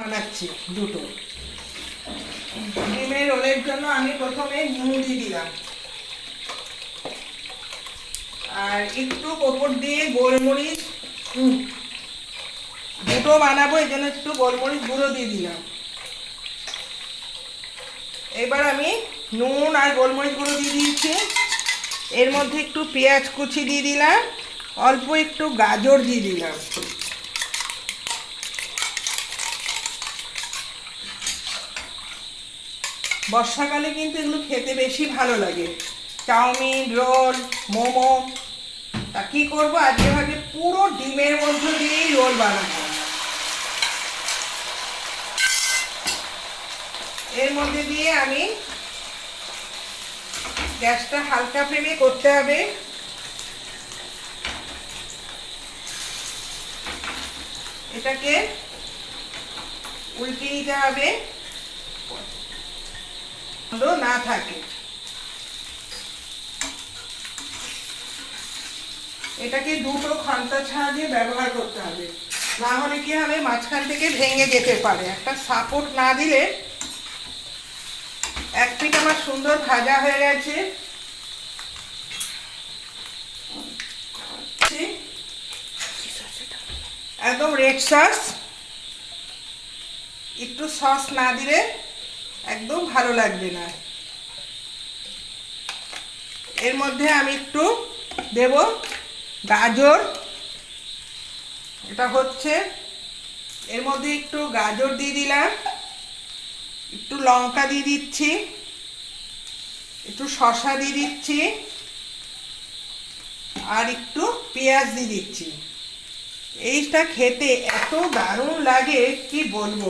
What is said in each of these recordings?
বানাচ্ছি দুটো। ডিমের রোলের জন্য আমি প্রথমে দিয়ে দিলাম। আর একটু ওপর দিয়ে গোলমরিচ দুটো বানাবো, এই জন্য একটু গোলমরিচ গুঁড়ো দিয়ে দিলাম। এবার আমি নুন আর গোলমরিচ গুঁড়ো দিয়ে দিয়েছি। এর মধ্যে একটু পেঁয়াজ কুচি দিয়ে দিলাম, অল্প একটু গাজর দিয়ে দিলাম। বর্ষাকালে কিন্তু এগুলো খেতে বেশি ভালো লাগে। Chow mein, roll, momo. তা কী করব? আজকে ভাবে পুরো ডিমের মধ্যে দিয়েই রোল বানাবো। এর মধ্যে দিয়ে আমি গ্যাসটা হালকা ফ্লেমে করতে হবে। এটাকে উল্টে নিতে হবে। না থাকে। এটাকে দুটো খান্তার সাহায্যে ব্যবহার করতে হবে। না হলে কি হবে, মাঝখান থেকে ভেঙে যেতে পারে। একটা সাপোর্ট না দিলে এক পিঠ আমার সুন্দর ভাজা হয়ে গেছে। একদম রেড সস একটু সস না দিলে একদম ভালো লাগবে না। এর মধ্যে আমি একটু দেব গাজর। এটা হচ্ছে, এর মধ্যে একটু গাজর দিয়ে দিলাম। একটু লঙ্কা দিয়ে দিচ্ছি। একটু শশা দিয়ে দিচ্ছি। আর একটু পেঁয়াজ দিয়ে দিচ্ছি। এইটা খেতে এত দারুণ লাগে, কি বলব?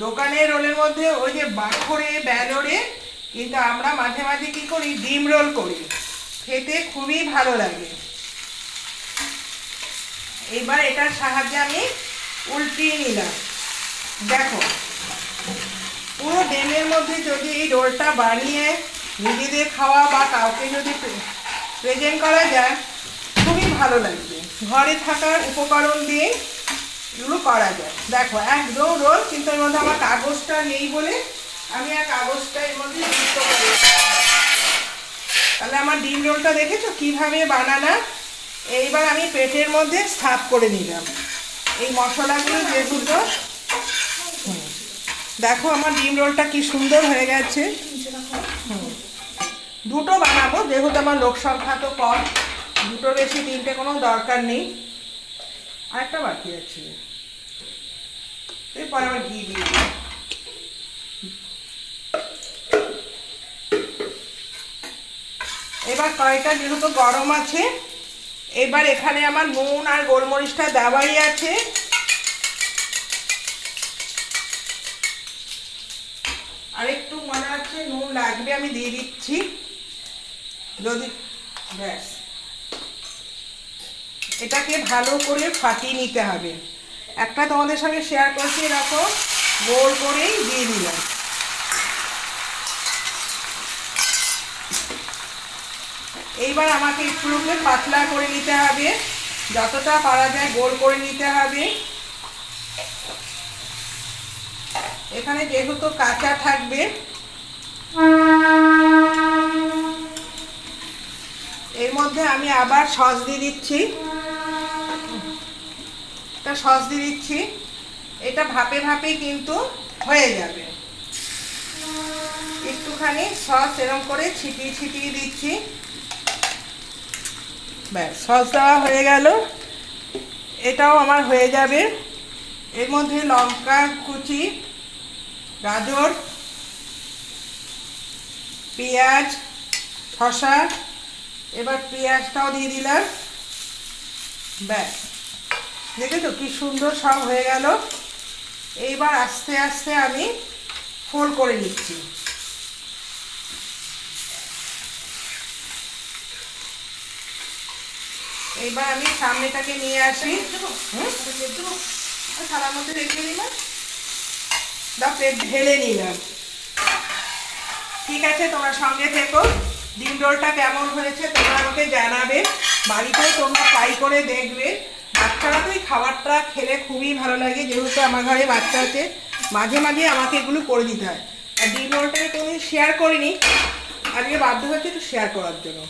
দোকানের রোলের মধ্যে ওই যে বাখরে ব্যালরে, কিন্তু আমরা মাঝে মাঝে কি করি, ডিম রোল করি। খেতে খুবই ভালো লাগে। এবার এটার সাহায্যে আমি উল্টিয়ে নিলাম। দেখো, পুরো ডিমের মধ্যে যদি এই রোলটা বানিয়ে নিজেদের খাওয়া বা কাউকে যদি প্রেজেন্ট করা যায়, খুবই ভালো লাগবে। ঘরে থাকার উপকরণ দিয়ে এগুলো করা যায়। দেখো, একদম রোল, কিন্তু এর মধ্যে আমার কাগজটা নেই বলে আমি আর কাগজটা এর মধ্যে যুক্ত করি তাহলে আমার ডিম রোলটা দেখেছ? কীভাবে বানানা? এইবার আমি পেটের মধ্যে স্থাপ করে নিলাম। এই মশলাগুলো যেগুলো হুম। দেখো, আমার ডিম রোলটা কি সুন্দর হয়ে গেছে। দুটো বানাবো, যেহেতু আমার লোক সংখ্যা তো কম। দুটো বেশি, তিনটে কোনো দরকার নেই। আরেকটা বাকি আছে। এরপর আবার ঘি দিয়ে। এবার কড়াইটা যেহেতু গরম আছে, এবার এখানে আমার নুন আর গোলমরিচটা দেওয়াই আছে। আর একটু মনে হচ্ছে নুন লাগবে আমি দিয়ে দিচ্ছি। যদি ব্যাস। এটাকে ভালো করে ফাটিয়ে নিতে হবে। একটা তোমাদের সঙ্গে শেয়ার করছি এরকম গোল করেই দিয়ে দিলাম। এইবার আমাকে একটুকে পাতলা করে নিতে হবে। যতটা পারা যায় গোল করে নিতে হবে। এখানে যেহেতু কাঁচা থাকবে, এর মধ্যে আমি আবার সস দিয়ে দিচ্ছি। একটা সস দিয়ে দিচ্ছি। এটা ভাপে ভাপে কিন্তু হয়ে যাবে। একটুখানি সস এরকম করে ছিটিয়ে ছিটিয়ে দিচ্ছি। ব্যাস, সস দেওয়া হয়ে গেল। এটাও আমার হয়ে যাবে। এর মধ্যে লঙ্কা, কুচি, গাজর, পেঁয়াজ শশা এবার পেঁয়াজটাও দিয়ে দিলাম। ব্যাস। দেখেছ কি সুন্দর সব হয়ে গেল। এইবার আস্তে আস্তে আমি ফোল করে নিচ্ছি। এইবার আমি সামনেটাকে নিয়ে আসি। থালার মধ্যে রেখে নিলাম দা প্লেট ঢেলে নিলাম। ঠিক আছে তোমার সঙ্গে থেকো। ডিম রোলটা কেমন হয়েছে তোমরা আমাকে জানাবে। বাড়িতেও তোমরা ট্রাই করে দেখবে। বাচ্চারা তো এই খাবারটা খেলে খুবই ভালো লাগে, যেহেতু আমার ঘরে বাচ্চা আছে, মাঝে মাঝে আমাকে এগুলো করে দিতে হয়। আর ডিম রোলটাকে কোনোদিন শেয়ার করিনি, আজকে বাধ্য হচ্ছে একটু শেয়ার করার জন্য।